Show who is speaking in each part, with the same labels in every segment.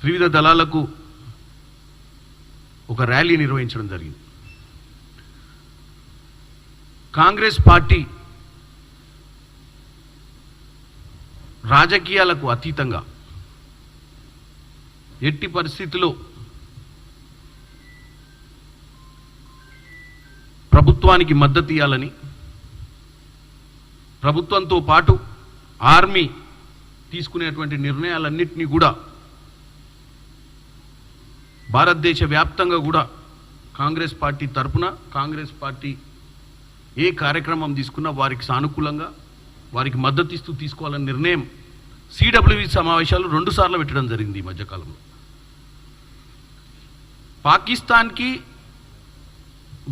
Speaker 1: త్రివిధ దళాలకు ఒక ర్యాలీ నిర్వహించడం జరిగింది. కాంగ్రెస్ పార్టీ రాజకీయాలకు అతీతంగా ఎట్టి పరిస్థితిలో ప్రభుత్వానికి మద్దతు ఇవ్వాలని ప్రభుత్వంతో పాటు ఆర్మీ తీసుకునేటువంటి నిర్ణయాలన్నింటినీ కూడా భారతదేశ వ్యాప్తంగా కూడా కాంగ్రెస్ పార్టీ తరపున కాంగ్రెస్ పార్టీ ఏ కార్యక్రమం తీసుకున్నా వారికి సానుకూలంగా వారికి మద్దతు ఇస్తూ తీసుకోవాలనే నిర్ణయం సిడబ్ల్యూవి సమావేశాలు రెండు సార్లు పెట్టడం జరిగింది ఈ మధ్యకాలంలో. పాకిస్తాన్కి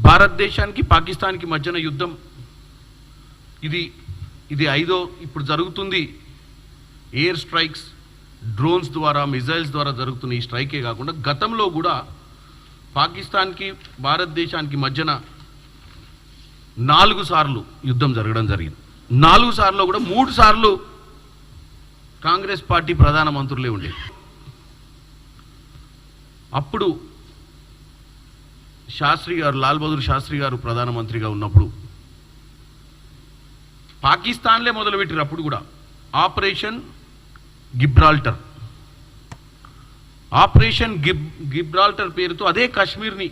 Speaker 1: భారతదేశానికి పాకిస్తాన్కి మధ్యన యుద్ధం ఇది ఇది ఐదో ఇప్పుడు జరుగుతుంది. ఎయిర్ స్ట్రైక్స్ డ్రోన్స్ ద్వారా మిజైల్స్ ద్వారా జరుగుతున్న ఈ స్ట్రైకే కాకుండా గతంలో కూడా పాకిస్తాన్కి భారతదేశానికి మధ్యన నాలుగు సార్లు యుద్ధం జరగడం జరిగింది. నాలుగు సార్లు కూడా మూడు సార్లు కాంగ్రెస్ పార్టీ ప్రధాన మంత్రులే ఉండేది అప్పుడు శాస్త్రి గారు లాల్ బహదూర్ శాస్త్రి గారు ప్రధానమంత్రిగా ఉన్నప్పుడు పాకిస్తాన్లే మొదలుపెట్టారు అప్పుడు కూడా. Operation Gibraltar. Operation Gib Gibraltar పేరుతో అదే కాశ్మీర్ని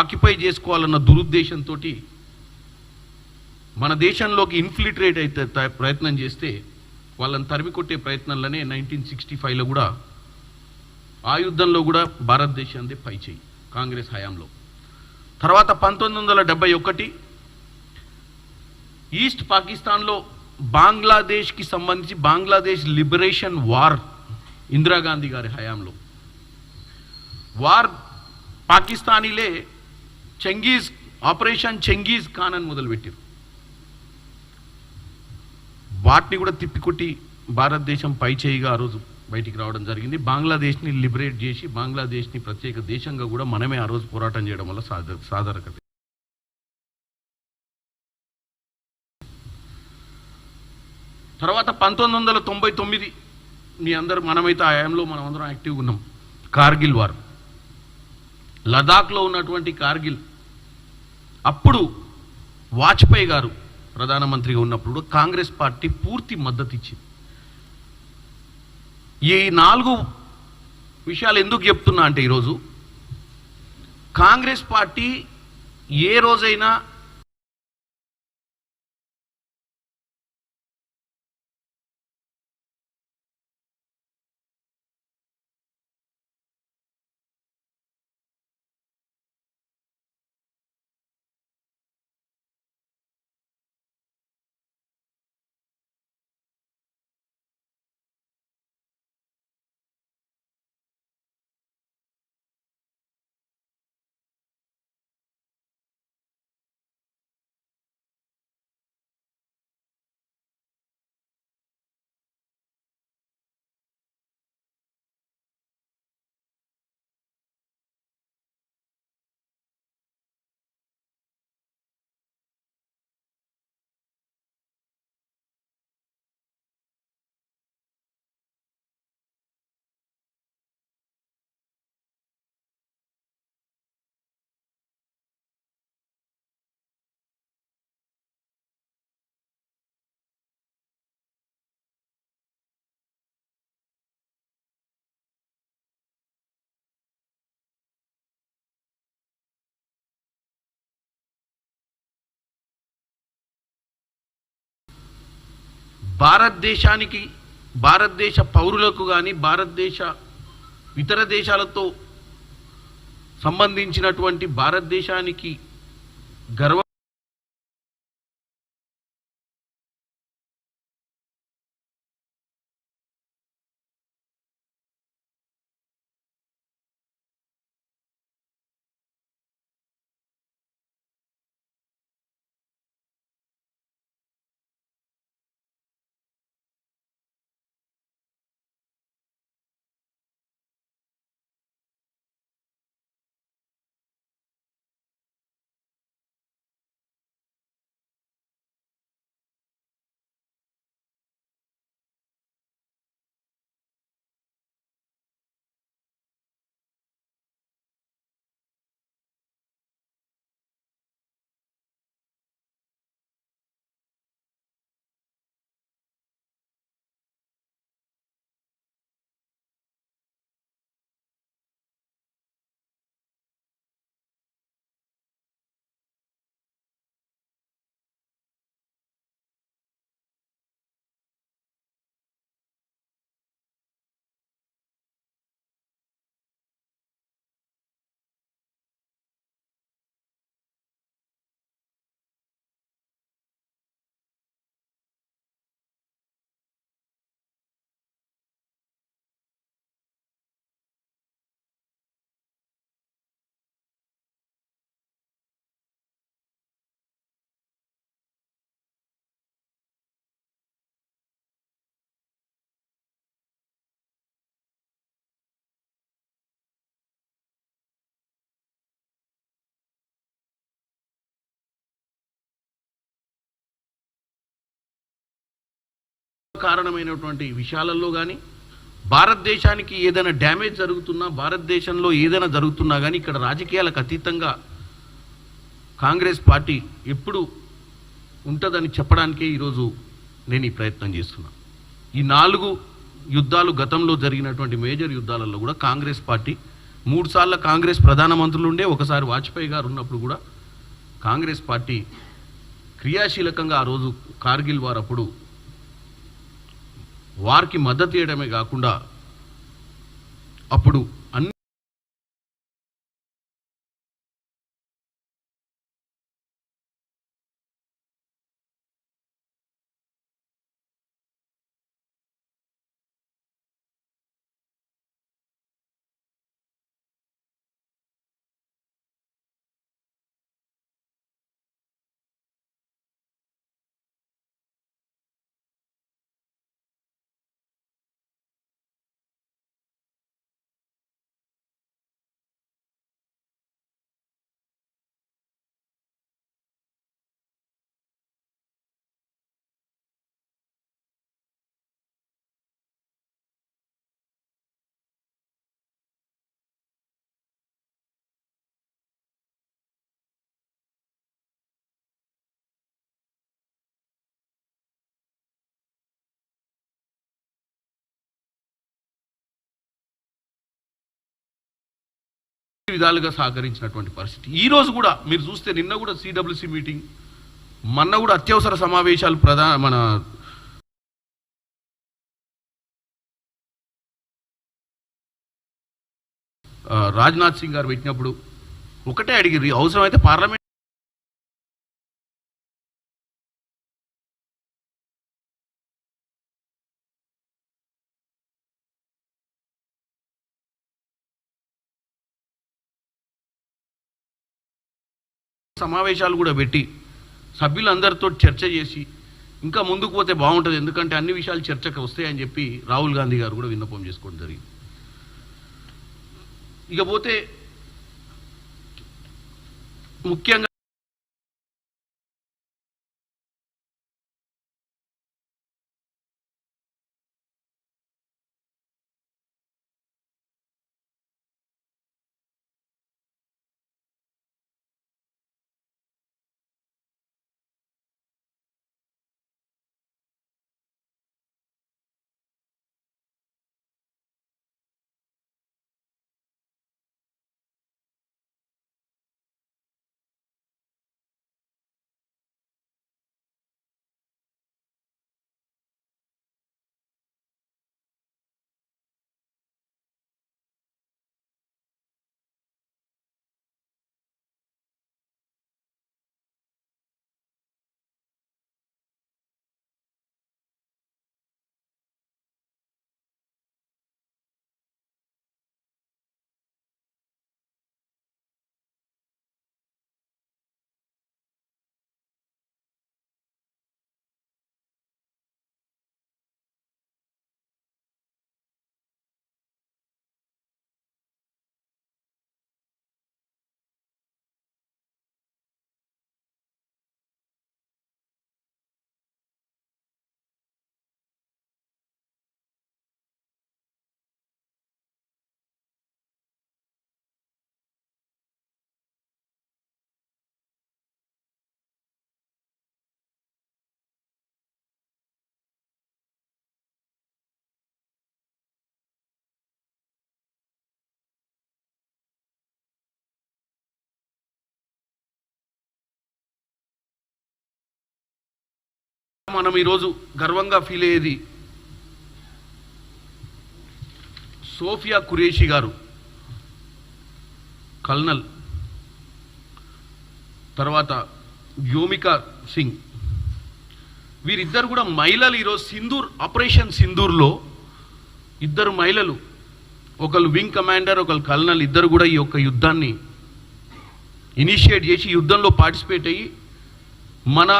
Speaker 1: ఆక్యుపై చేసుకోవాలన్న దురుద్దేశంతో మన దేశంలోకి ఇన్ఫిల్ట్రేట్ అయితే ప్రయత్నం చేస్తే వాళ్ళని తరిమి కొట్టే ప్రయత్నంలోనే నైన్టీన్ సిక్స్టీ ఫైవ్లో కూడా ఆ యుద్ధంలో కూడా భారతదేశాన్ని పై చేయి కాంగ్రెస్ హయాంలో. తర్వాత పంతొమ్మిది వందల డెబ్బై ఒకటి ఈస్ట్ పాకిస్తాన్లో బంగ్లాదేశ్కి సంబంధించి బంగ్లాదేశ్ లిబరేషన్ వార్ ఇందిరాగాంధీ గారి హయాంలో. వార్ పాకిస్తానీలే చెంగీజ్ ఆపరేషన్ చెంగీజ్ ఖాన్ అని మొదలుపెట్టారు. వాటిని కూడా తిప్పికొట్టి భారతదేశం పై చేయిగా ఆ రోజు బయటికి రావడం జరిగింది. బంగ్లాదేశ్ని లిబరేట్ చేసి బంగ్లాదేశ్ని ప్రత్యేక దేశంగా కూడా మనమే ఆ రోజు పోరాటం చేయడం వల్ల సాధ సాధారకత తర్వాత పంతొమ్మిది వందల తొంభై తొమ్మిది మీ అందరు మనమైతే ఆ మనం అందరం యాక్టివ్గా ఉన్నాం. కార్గిల్ వారు. లదాఖ్లో ఉన్నటువంటి కార్గిల్. అప్పుడు వాజ్పేయి గారు ప్రధానమంత్రిగా ఉన్నప్పుడు కాంగ్రెస్ పార్టీ పూర్తి మద్దతు ఇచ్చింది. ఈ నాలుగు విషయాలు ఎందుకు చెప్తున్నా అంటే ఈరోజు కాంగ్రెస్ పార్టీ ఏ రోజైనా భారతదేశానికి భారతదేశ పౌరులకు కానీ భారతదేశ ఇతర దేశాలతో సంబంధించినటువంటి భారతదేశానికి గర్వ కారణమైనటువంటి విషయాలలో కానీ భారతదేశానికి ఏదైనా డ్యామేజ్ జరుగుతున్నా భారతదేశంలో ఏదైనా జరుగుతున్నా కానీ ఇక్కడ రాజకీయాలకు అతీతంగా కాంగ్రెస్ పార్టీ ఎప్పుడు ఉంటుందని చెప్పడానికే ఈరోజు నేను ఈ ప్రయత్నం చేస్తున్నా. ఈ నాలుగు యుద్ధాలు గతంలో జరిగినటువంటి మేజర్ యుద్ధాలలో కూడా కాంగ్రెస్ పార్టీ మూడు సార్లు కాంగ్రెస్ ప్రధానమంత్రులు ఉండే ఒకసారి వాజ్పేయి గారు ఉన్నప్పుడు కూడా కాంగ్రెస్ పార్టీ క్రియాశీలకంగా ఆ రోజు కార్గిల్ వారు అప్పుడు వారికి మద్దతు ఇవ్వడమే కాకుండా అప్పుడు విధాలుగా సహకరించినటువంటి పరిస్థితి. ఈరోజు కూడా మీరు చూస్తే నిన్న కూడా సిడబ్ల్యూసి మీటింగ్ మొన్న కూడా అత్యవసర సమావేశాలు ప్రధాన మన రాజ్నాథ్ సింగ్ గారు పెట్టినప్పుడు ఒకటే అడిగిరి అవసరమైతే పార్లమెంట్ సమావేశాలు కూడా పెట్టి సభ్యులందరితో చర్చ చేసి ఇంకా ముందుకు పోతే బాగుంటుంది. ఎందుకంటే అన్ని విషయాలు చర్చకు వస్తాయని చెప్పి రాహుల్ గాంధీ గారు కూడా విన్నపం చేసుకోవడం జరిగింది. ఇకపోతే ముఖ్యంగా మనం ఈరోజు గర్వంగా ఫీల్ అయ్యేది సోఫియా కురేషి గారు కల్నల్ తర్వాత యోమికా సింగ్. వీరిద్దరు కూడా మహిళలు ఈరోజు సింధూర్ ఆపరేషన్ సింధూర్లో ఇద్దరు మహిళలు ఒకళ్ళు వింగ్ కమాండర్ ఒకళ్ళు కల్నల్ ఇద్దరు కూడా ఈ యొక్క యుద్ధాన్ని ఇనిషియేట్ చేసి యుద్ధంలో పార్టిసిపేట్ అయ్యి మన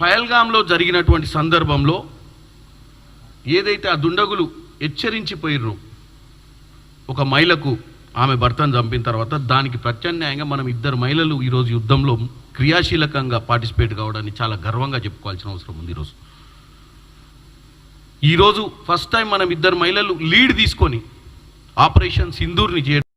Speaker 1: పయల్గాంలో జరిగినటువంటి సందర్భంలో ఏదైతే ఆ దుండగులు హెచ్చరించిపోయిర్రో ఒక మహిళకు ఆమె భర్తను చంపిన తర్వాత దానికి ప్రత్యామ్నాయంగా మనం ఇద్దరు మహిళలు ఈరోజు యుద్ధంలో క్రియాశీలకంగా పార్టిసిపేట్ కావడాన్ని చాలా గర్వంగా చెప్పుకోవాల్సిన అవసరం ఉంది ఈరోజు ఈరోజు ఫస్ట్ టైం మనం ఇద్దరు మహిళలు లీడ్ తీసుకొని ఆపరేషన్ సింధూర్ని చేయడం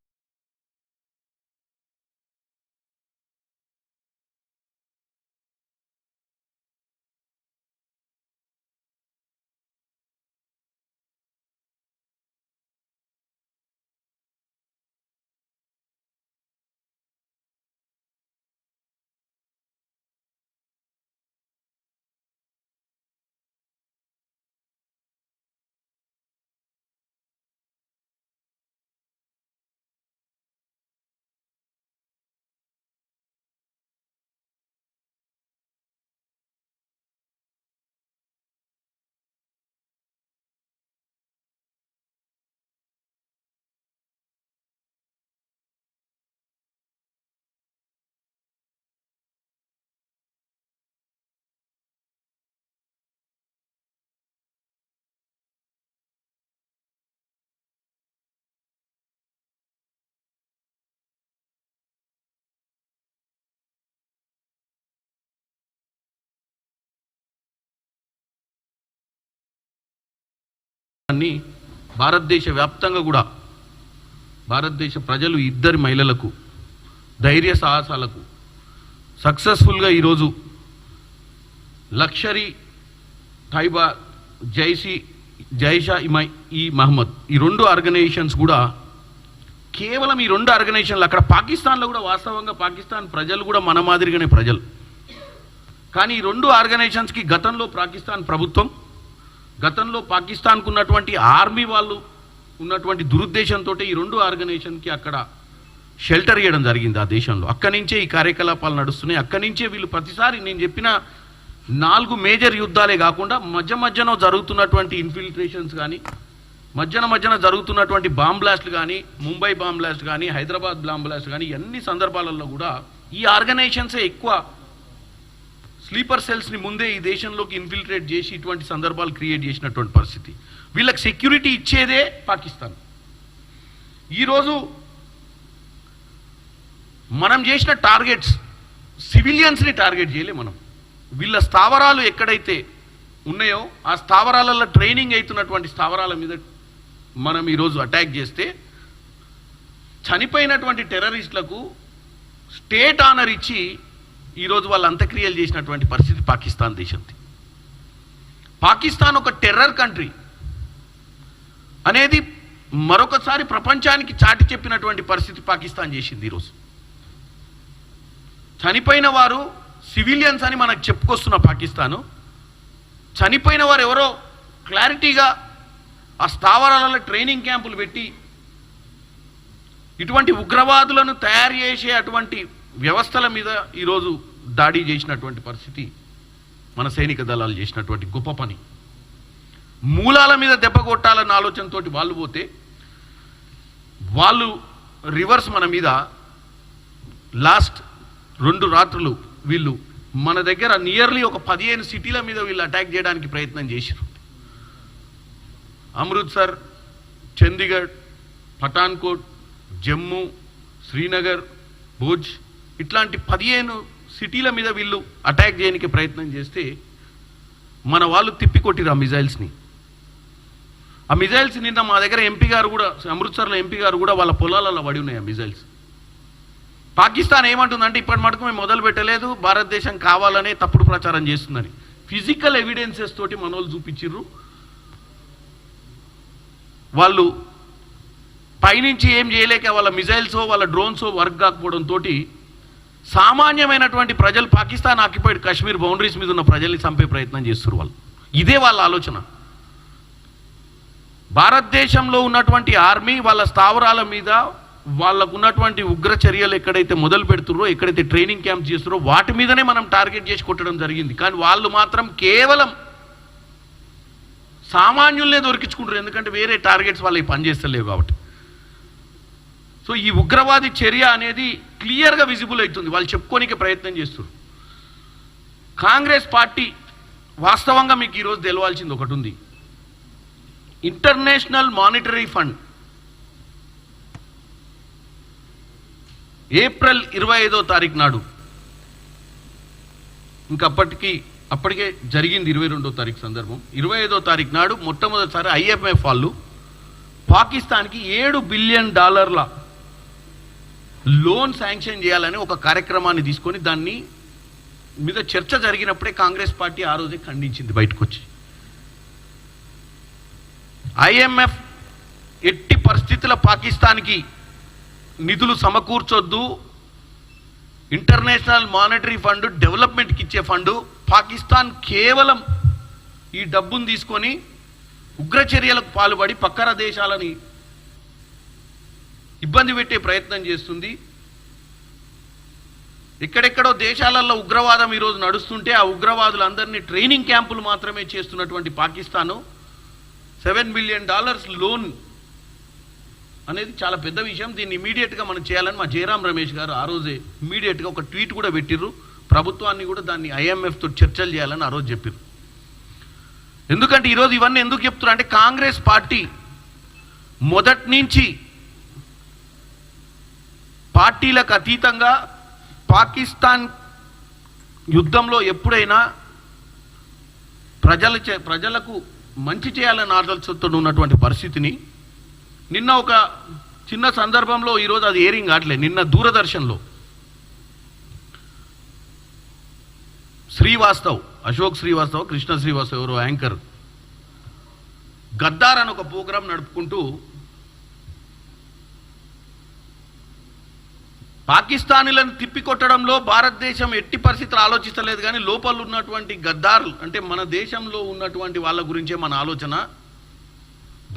Speaker 1: అన్ని భారతదేశ వ్యాప్తంగా కూడా భారతదేశ ప్రజలు ఇద్దరి మహిళలకు ధైర్య సాహసాలకు సక్సెస్ఫుల్గా ఈరోజు లక్షరీ తైబా జైసీ జైషా ఇమై ఈ మహమ్మద్ ఈ రెండు ఆర్గనైజేషన్స్ కూడా కేవలం ఈ రెండు ఆర్గనైజేషన్లు అక్కడ పాకిస్తాన్లో కూడా వాస్తవంగా పాకిస్తాన్ ప్రజలు కూడా మన మాదిరిగానే ప్రజలు. కానీ ఈ రెండు ఆర్గనైజేషన్స్కి గతంలో పాకిస్తాన్ ప్రభుత్వం గతంలో పాకిస్తాన్కు ఉన్నటువంటి ఆర్మీ వాళ్ళు ఉన్నటువంటి దురుద్దేశంతో ఈ రెండు ఆర్గనైజేషన్కి అక్కడ షెల్టర్ ఇవ్వడం జరిగింది ఆ దేశంలో. అక్కడి నుంచే ఈ కార్యకలాపాలు నడుస్తున్నాయి. అక్కడి నుంచే వీళ్ళు ప్రతిసారి నేను చెప్పిన నాలుగు మేజర్ యుద్ధాలే కాకుండా మధ్య మధ్యన జరుగుతున్నటువంటి ఇన్ఫిల్ట్రేషన్స్ కానీ మధ్యన మధ్యన జరుగుతున్నటువంటి బాంబ్ బ్లాస్ట్లు కానీ ముంబై బాంబ్ బ్లాస్ట్ కానీ హైదరాబాద్ బాంబ్ బ్లాస్ట్ కానీ అన్ని సందర్భాలలో కూడా ఈ ఆర్గనైజేషన్సే ఎక్కువ స్లీపర్ సెల్స్ని ముందే ఈ దేశంలోకి ఇన్ఫిల్ట్రేట్ చేసి ఇటువంటి సందర్భాలు క్రియేట్ చేసినటువంటి పరిస్థితి. వీళ్ళకి సెక్యూరిటీ ఇచ్చేదే పాకిస్తాన్. ఈరోజు మనం చేసిన టార్గెట్స్ సివిలియన్స్ని టార్గెట్ చేయలే మనం. వీళ్ళ స్థావరాలు ఎక్కడైతే ఉన్నాయో ఆ స్థావరాలలో ట్రైనింగ్ అవుతున్నటువంటి స్థావరాల మీద మనం ఈరోజు అటాక్ చేస్తే చనిపోయినటువంటి టెర్రరిస్టులకు స్టేట్ ఆనర్ ఇచ్చి ఈరోజు వాళ్ళు అంత్యక్రియలు చేసినటువంటి పరిస్థితి పాకిస్తాన్ దేశంది. పాకిస్తాన్ ఒక టెర్రర్ కంట్రీ. అనేది మరొకసారి ప్రపంచానికి చాటి చెప్పినటువంటి పరిస్థితి పాకిస్తాన్ చేసింది ఈరోజు. చనిపోయిన వారు సివిలియన్స్ అని మనకు చెప్పుకొస్తున్న పాకిస్తాను. చనిపోయిన వారు ఎవరో క్లారిటీగా ఆ స్థావరాలలో ట్రైనింగ్ క్యాంపులు పెట్టి ఇటువంటి ఉగ్రవాదులను తయారు చేసే అటువంటి వ్యవస్థల మీద ఈరోజు దాడి చేసినటువంటి పరిస్థితి మన సైనిక దళాలు చేసినటువంటి గొప్ప పని. మూలాల మీద దెబ్బ కొట్టాలన్న ఆలోచనతోటి వాళ్ళు పోతే వాళ్ళు రివర్స్ మన మీద లాస్ట్ రెండు రాత్రులు వీళ్ళు మన దగ్గర నియర్లీ ఒక పదిహేను సిటీల మీద వీళ్ళు అటాక్ చేయడానికి ప్రయత్నం చేశారు అమృత్సర్ చండీగఢ్ పఠాన్కోట్ జమ్మూ శ్రీనగర్ భుజ్ ఇట్లాంటి పదిహేను సిటీల మీద వీళ్ళు అటాక్ చేయడానికి ప్రయత్నం చేస్తే మన వాళ్ళు తిప్పికొట్టిరు ఆ మిజైల్స్ని. ఆ మిజైల్స్ నిన్న మా దగ్గర ఎంపీ గారు కూడా అమృత్సర్లో ఎంపీ గారు కూడా వాళ్ళ పొలాలలో పడి ఉన్నాయి ఆ మిజైల్స్. పాకిస్తాన్ ఏమంటుందంటే ఇప్పటి మటుకు మేము మొదలు పెట్టలేదు భారతదేశం కావాలనే తప్పుడు ప్రచారం చేస్తుందని. ఫిజికల్ ఎవిడెన్సెస్ తోటి మనోళ్ళు చూపించిర్రు. వాళ్ళు పైనుంచి ఏం చేయలేక వాళ్ళ మిజైల్సో వాళ్ళ డ్రోన్సో వర్క్ కాకపోవడంతో సామాన్యమైనటువంటి ప్రజలు పాకిస్తాన్ ఆక్యుపైడ్ కాశ్మీర్ బౌండరీస్ మీద ఉన్న ప్రజల్ని చంపే ప్రయత్నం చేస్తున్నారు వాళ్ళు. ఇదే వాళ్ళ ఆలోచన. భారతదేశంలో ఉన్నటువంటి ఆర్మీ వాళ్ళ స్థావరాల మీద వాళ్ళకు ఉన్నటువంటి ఉగ్ర చర్యలు ఎక్కడైతే మొదలు పెడుతుర్రో ఎక్కడైతే ట్రైనింగ్ క్యాంప్ చేస్తున్నారో వాటి మీదనే మనం టార్గెట్ చేసి కొట్టడం జరిగింది. కానీ వాళ్ళు మాత్రం కేవలం సామాన్యుల్నే దొరికించుకుంటారు ఎందుకంటే వేరే టార్గెట్స్ వాళ్ళకి పనిచేస్తలేవు కాబట్టి. సో ఈ ఉగ్రవాది చర్య అనేది క్లియర్గా విజిబుల్ అవుతుంది. వాళ్ళు చెప్పుకోనికే ప్రయత్నం చేస్తారు కాంగ్రెస్ పార్టీ వాస్తవంగా మీకు ఈరోజు తెలవాల్సింది ఒకటి ఉంది. International monetary fund. ఏప్రిల్ ఇరవై ఐదో తారీఖు నాడు. ఇంకప్పటికి అప్పటికే జరిగింది ఇరవై రెండో తారీఖు సందర్భం. ఇరవై ఐదో తారీఖు నాడు మొట్టమొదటిసారి ఐఎంఎఫ్ వాళ్ళు పాకిస్తాన్కి ఏడు బిలియన్ డాలర్ల లోన్ శాంక్షన్ చేయాలని ఒక కార్యక్రమాన్ని తీసుకొని దాన్ని మీద చర్చ జరిగినప్పుడే కాంగ్రెస్ పార్టీ ఆ రోజే ఖండించింది బయటకు వచ్చి ఐఎంఎఫ్ ఎట్టి పరిస్థితుల పాకిస్తాన్కి నిధులు సమకూర్చొద్దు. ఇంటర్నేషనల్ మానిటరీ ఫండ్ డెవలప్మెంట్కి ఇచ్చే ఫండ్. పాకిస్తాన్ కేవలం ఈ డబ్బును తీసుకొని ఉగ్రచర్యలకు పాల్పడి పక్కన దేశాలని ఇబ్బంది పెట్టే ప్రయత్నం చేస్తుంది. ఎక్కడెక్కడో దేశాలలో ఉగ్రవాదం ఈరోజు నడుస్తుంటే ఆ ఉగ్రవాదులందరినీ ట్రైనింగ్ క్యాంపులు మాత్రమే చేస్తున్నటువంటి Pakistan. Seven billion dollars loan అనేది చాలా పెద్ద విషయం. దీన్ని ఇమీడియట్గా మనం చేయాలని మా జయరాం రమేష్ గారు ఆ రోజే ఇమీడియట్గా ఒక ట్వీట్ కూడా పెట్టిర్రు. ప్రభుత్వాన్ని కూడా దాన్ని ఐఎంఎఫ్తో చర్చలు చేయాలని ఆ రోజు చెప్పారు ఎందుకంటే ఈరోజు ఇవన్నీ ఎందుకు చెప్తున్నారు అంటే కాంగ్రెస్ పార్టీ మొదటి నుంచి పార్టీలకు అతీతంగా పాకిస్తాన్ యుద్ధంలో ఎప్పుడైనా ప్రజల చే ప్రజలకు మంచి చేయాలని ఆదర్శతో ఉన్నటువంటి పరిస్థితిని నిన్న ఒక చిన్న సందర్భంలో ఈరోజు అది ఏరింగ్ కావట్లేదు. నిన్న దూరదర్శన్లో శ్రీవాస్తవ్ అశోక్ శ్రీవాస్తవ్ కృష్ణ శ్రీవాస్తవ్ ఎవరో యాంకర్ గద్దార్ అని ఒక ప్రోగ్రాం నడుపుకుంటూ పాకిస్తానీలను తిప్పికొట్టడంలో భారతదేశం ఎట్టి పరిస్థితులు ఆలోచిస్తలేదు కానీ లోపల ఉన్నటువంటి గద్దార్ అంటే మన దేశంలో ఉన్నటువంటి వాళ్ళ గురించే మన ఆలోచన.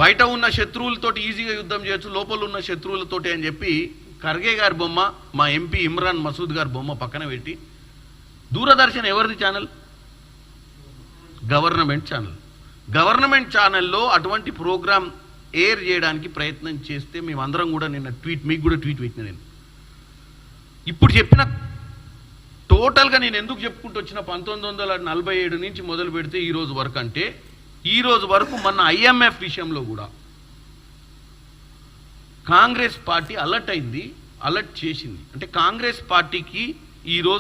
Speaker 1: బయట ఉన్న శత్రువులతోటి ఈజీగా యుద్ధం చేయొచ్చు లోపల ఉన్న శత్రువులతోటి అని చెప్పి ఖర్గే గారి బొమ్మ మా ఎంపీ ఇమ్రాన్ మసూద్ గారి బొమ్మ పక్కన పెట్టి దూరదర్శన్ ఎవరిది ఛానల్ గవర్నమెంట్ ఛానల్ గవర్నమెంట్ ఛానల్లో అటువంటి ప్రోగ్రామ్ ఎయిర్ చేయడానికి ప్రయత్నం చేస్తే మేమందరం కూడా నిన్న ట్వీట్ మీకు కూడా ట్వీట్ పెట్టిన నేను. ఇప్పుడు చెప్పిన టోటల్గా నేను ఎందుకు చెప్పుకుంటూ వచ్చిన పంతొమ్మిది వందల నలభై ఏడు నుంచి మొదలు పెడితే ఈ రోజు వరకు అంటే ఈ రోజు వరకు మన ఐఎంఎఫ్ విషయంలో కూడా కాంగ్రెస్ పార్టీ అలర్ట్ అయింది అలర్ట్ చేసింది. అంటే కాంగ్రెస్ పార్టీకి ఈ రోజు